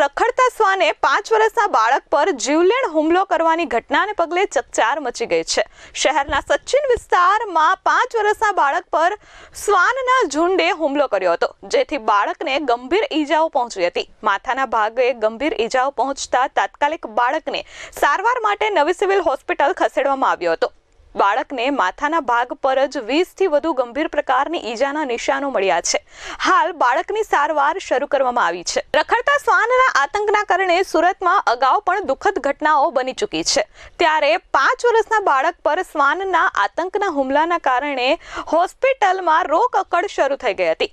રખડતા શ્વાને પાંચ વર્ષના બાળક પર જીવલેણ હુમલો કરવાની ઘટનાને પગલે ચકચાર મચી ગઈ છે. શહેરના સચિન વિસ્તારમાં પાંચ વર્ષના બાળક પર શ્વાનના ઝુંડે હુમલો કર્યો હતો, જેથી બાળકને ગંભીર ઈજાઓ પહોંચી હતી. માથાના ભાગે ગંભીર ઈજાઓ પહોંચતા તાત્કાલિક બાળકને સારવાર માટે નવી સિવિલ હોસ્પિટલ ખસેડવામાં આવ્યો હતો. બાળકને માથાના ભાગ પર જ વીસથી વધુ ગંભીર પ્રકારની ઈજાના નિશાનો મળ્યા છે. હાલ બાળકની સારવાર શરૂ કરવામાં આવી છે. રખડતા શ્વાનના આતંકના કારણે સુરતમાં અગાઉ પણ દુઃખદ ઘટનાઓ બની ચૂકી છે. ત્યારે પાંચ વર્ષના બાળક પર શ્વાનના આતંકના હુમલાના કારણે હોસ્પિટલમાં રોકકડ શરૂ થઈ ગઈ હતી.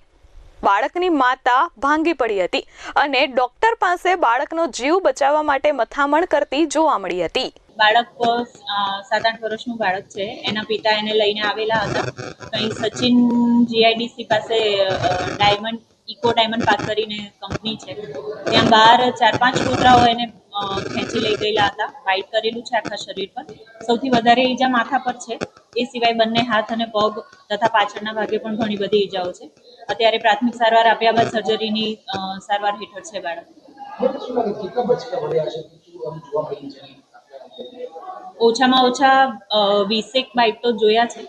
બાળકની માતા ભાંગી પડી હતી અને ડોક્ટર પાસે બાળકનો જીવ બચાવવા માટે મથામણ કરતી જોવા મળી હતી. બાળક સાત આઠ વર્ષનું બાળક છે. એના પિતા એને લઈને આવેલા હતા. કંઈ સચિન જીઆઈડીસી પાસે ડાયમંડ, ઇકો ડાયમંડ પાર્ક કરીને કંપની છે. ત્યાં બહાર ચાર પાંચ કૂતરાઓ એને ખેંચી લઈ ગયેલા હતા. બાઇટ કરેલું છે આખા શરીર પર. સૌથી વધારે ઈજા માથા પર છે. એ સિવાય બંને હાથ અને પગ તથા પાછળના ભાગે પણ ઘણી બધી ઈજાઓ છે. અત્યારે પ્રાથમિક સારવાર આપ્યા બાદ સર્જરીની સારવાર હેઠળ છે બાળક. ઓછામાં ઓછા વીસેક બાઇક તો જોયા છે.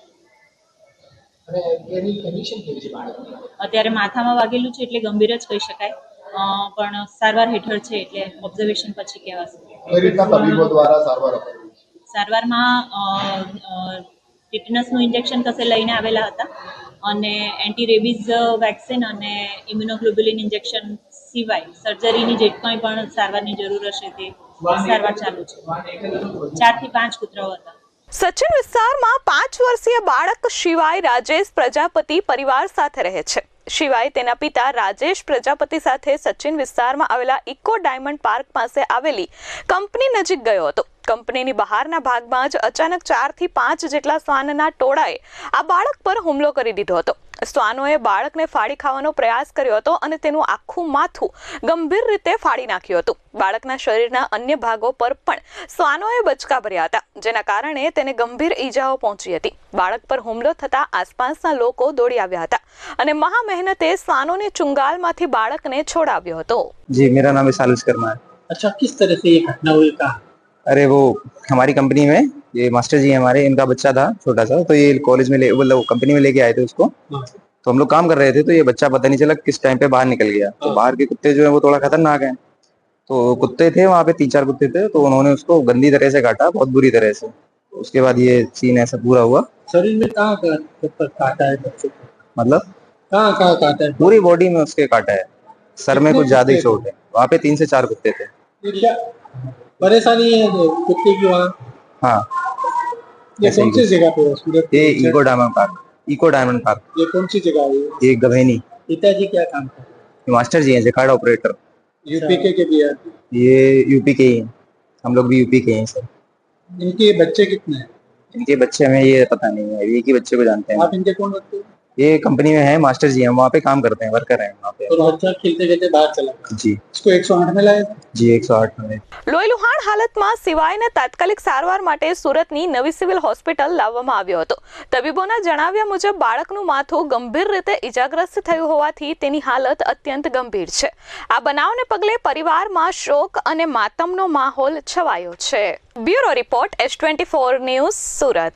અત્યારે માથામાં વાગેલું છે એટલે ગંભીર જ કહી શકાય. પણ સારવાર હેઠળ છે એટલે ઓબ્ઝર્વેશન પછી કહેવાશે. સારવારમાં ટિટનસનું ઇન્જેક્શન કસે લઈને આવેલા હતા? અને એન્ટી રેબીઝ વેક્સિન અને ઇમ્યુનોગ્લોબ્યુલિન ઇન્જેક્શન સિવાય સર્જરીની જે કંઈ પણ સારવારની જરૂર હશે તે સારવાર ચાલુ છે. ચારથી પાંચ કૂતરાઓ હતા. સચિન વિસ્તારમાં પાંચ વર્ષીય બાળક શિવાય રાજેશ પ્રજાપતિ પરિવાર સાથે રહે છે. શિવાય તેના પિતા રાજેશ પ્રજાપતિ સાથે સચિન વિસ્તારમાં આવેલા ઇકો ડાયમંડ પાર્ક પાસે આવેલી કંપની નજીક ગયો હતો. કંપનીની બહારના ભાગમાં જ અચાનક ચારથી પાંચ જેટલા શ્વાનના ટોળાએ આ બાળક પર હુમલો કરી દીધો હતો શ્વાનોએ બાળકને ફાડી ખાવાનો પ્રયાસ કર્યો હતો અને તેનું આખું માથું ગંભીર રીતે ફાડી નાખ્યું હતું બાળકના શરીરના અન્ય ભાગો પર પણ શ્વાનોએ બચકા ભર્યા હતા જેના કારણે તેને ગંભીર ઈજાઓ પહોંચી હતી બાળક પર હુમલો થતા આસપાસના લોકો દોડી આવ્યા હતા અને મહા મહેનતે શ્વાનોની ચુંગાલમાંથી બાળકને છોડાવ્યો હતો जी मेरा नाम है सालिस कर्मा है अच्छा किस तरह से ये घटना हुई कहा अरे वो हमारी कंपनी में ये मास्टर जी हैं हमारे इनका बच्चा था छोटा सा तो ये कॉलेज में ले मतलब कंपनी में लेके आए थे उसको। हाँ। तो हम लोग काम कर रहे थे तो ये बच्चा पता नहीं चला किस टाइम पे बाहर निकल गया। तो हाँ। बाहर के कुत्ते जो है वो थोड़ा खतरनाक है। तो कुत्ते थे वहाँ पे तीन चार कुत्ते थे तो उन्होंने उसको गंदी तरह से काटा बहुत बुरी तरह से। उसके बाद ये सीन ऐसा पूरा हुआ। शरीर में कहाँ काटा है मतलब? कहाँ कहाँ काटा है? पूरी बॉडी में उसके काटा है। सर में कुछ ज़्यादा ही चोट है। वहाँ पे तीन से चार कुत्ते थे। परेशानी है जो कुत्ते की वहाँ। हाँ। ये ऐसे कौन ही सी जगह पे है? सूरत ये में? Eco diamond park. Eco diamond park. ये कौन सी जगह है ये? ये गभेनी। पिताजी क्या काम करते ये मास्टर जी हैं जेकार्ड ऑपरेटर यूपी के के भी आते ये यूपी के ही हैं। हम लोग भी यूपी के हैं सर। इनके बच्चे कितने हैं? इनके बच्चे हमें ये पता नहीं है। एक ही बच्चे को जानते हैं। आप इनके कौन लगते हैं? ये कंपनी में है मास्टर जी हैं वहाँ पे काम करते हैं वर्कर हैं वहाँ पे और बच्चा खेलते खेलते बाहर चला गया जी इसको 108 में लाए जी एक सौ आठ में લોહીલુહાણ હાલતમાં સિવાયને તાત્કાલિક સારવાર માટે સુરતની નવી સિવિલ હોસ્પિટલ લાવવામાં આવ્યો હતો તબીબોના જણાવ્યા મુજબ બાળકનું માથું ગંભીર રીતે ઇજાગ્રસ્ત થયું હોવાથી તેની હાલત અત્યંત ગંભીર છે આ બનાવને પગલે પરિવારમાં શોક અને માતમનો માહોલ છવાયો છે bureau report S twenty four news Surat